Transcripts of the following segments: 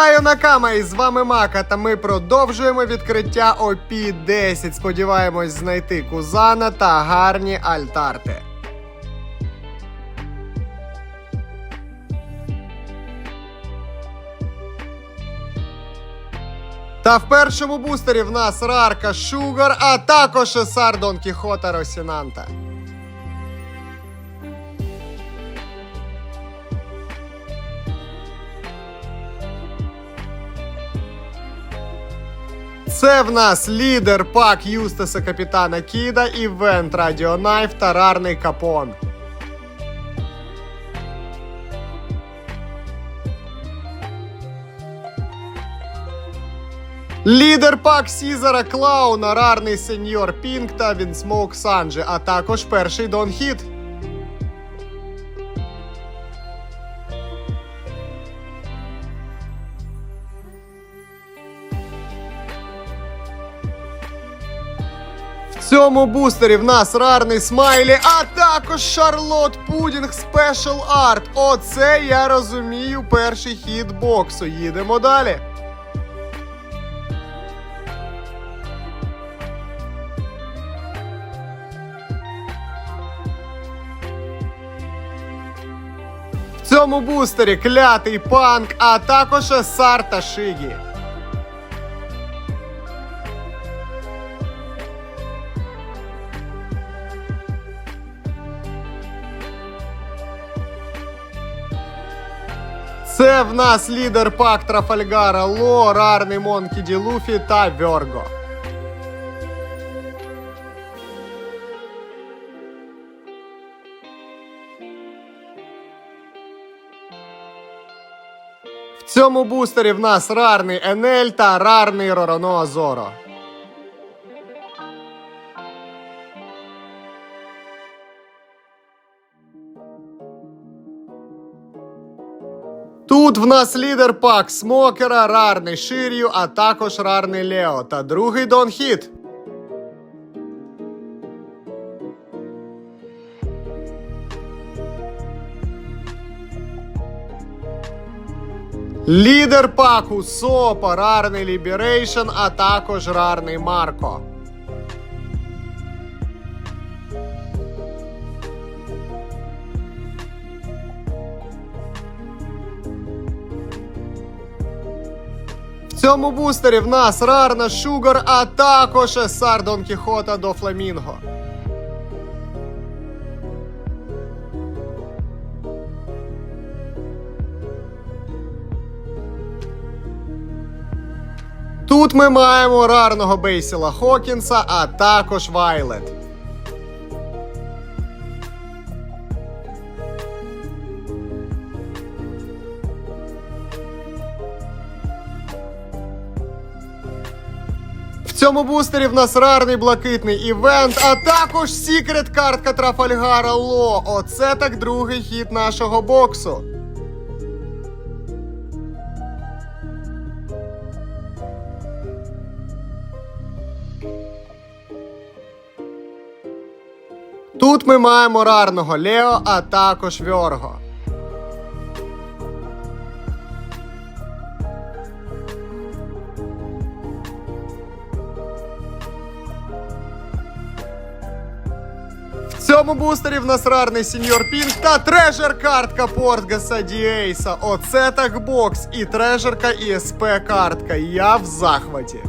Вітаю Накама! І з вами Мака, та ми продовжуємо відкриття опі 10 Сподіваємось знайти Кузана та гарні альтарти. Та в першому бустері в нас Рарка Шугар, а також Есар Дон Кіхота Росінанта. Це в нас лідер пак Юстаса Капітана Кіда, Івент Радіо Найф та рарний Капон. Лідер пак Сізара Клауна, рарний сеньор Пінк та Вінсмоук Санджі, а також перший Дон Хіт. Цьому бустері в нас рарний смайлі, а також Шарлот Пудінг Спешл Арт. Оце я розумію перший хід боксу. Їдемо далі. В цьому бустері клятий панк, а також Есар та Шигі. Це в нас лідер пак Трафальгара Ло, рарний Монкі Ді Луфі та Верго. В цьому бустері в нас рарний Енель та рарний Ророноа Зоро. Тут в нас лідер пак Смокера, рарний Шир'ю, а також рарний Лео та другий Дон Хіт. Лідер паку Сопа, рарний Ліберейшн, а також рарний Марко. Цьому бустері в нас рарна Шугар, а також Есар Дон Кіхота до Фламінго. Тут ми маємо рарного Бейсіла Хокінса, а також Вайлет. Цьому бустері в нас рарний блакитний івент, а також секрет картка Трафальгара Ло. Оце так другий хід нашого боксу. Тут ми маємо рарного Лео, а також Вьорго. цьому бустері в нас рарний сеньор Пінк та трежер картка Портгаса Діейса. Оце так бокс. І трежерка, і СП картка. Я в захваті.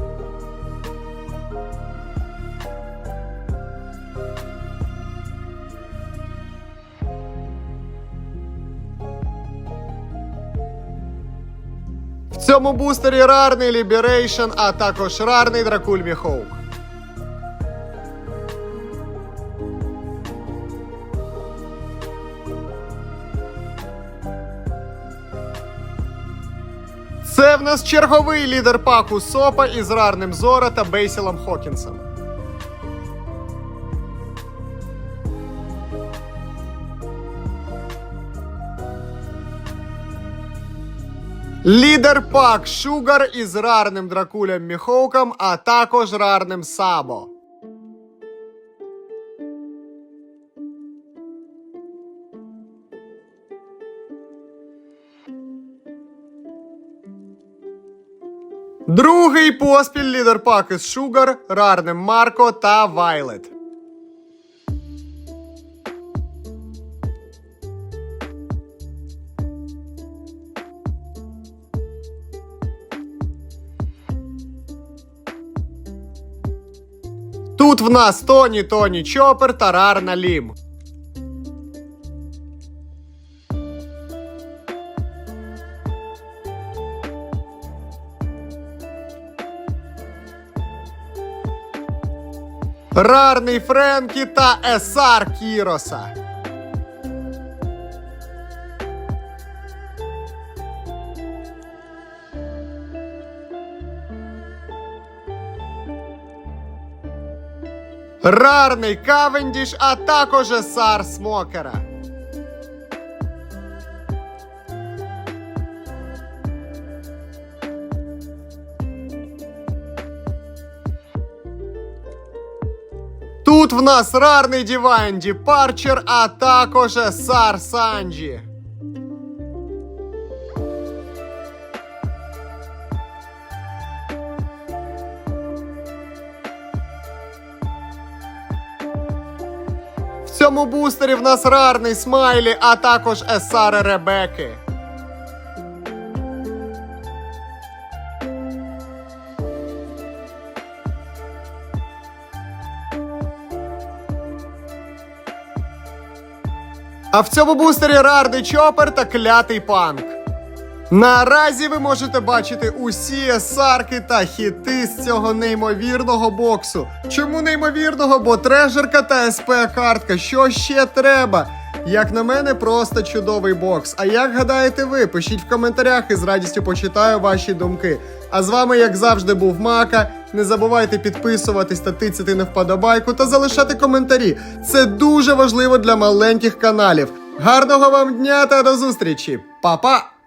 В цьому бустері рарний Ліберейшн, а також рарний Дракульмі Хоук. Це в нас черговий лідер паку Сопа із рарним Зора та Бейсілом Хокінсом. Лідер пак Шугар із рарним дракулем Міхоуком, а також рарним Сабо. Другий поспіль лідер паки з Шугар, Рарнем Марко та Вайлет. Тут в нас Тоні Тоні Чопер та Рарна Лім. Рарний Френкі та Есар Кіроса. Рарний Кавендіш, а також Есар Смокера. Тут в нас рарний Діванді Парчер, а також Есар Санджі. В цьому бустері в нас рарний Смайлі, а також Есари Ребеки. А в цьому бустері рарний чопер та клятий панк. Наразі ви можете бачити усі сарки та хіти з цього неймовірного боксу. Чому неймовірного? Бо трежерка та СП картка. Що ще треба? Як на мене, просто чудовий бокс. А як гадаєте ви? Пишіть в коментарях і з радістю почитаю ваші думки. А з вами, як завжди, був Мака. Не забувайте підписуватись та тицяти на вподобайку та залишати коментарі. Це дуже важливо для маленьких каналів. Гарного вам дня та до зустрічі! Па-па!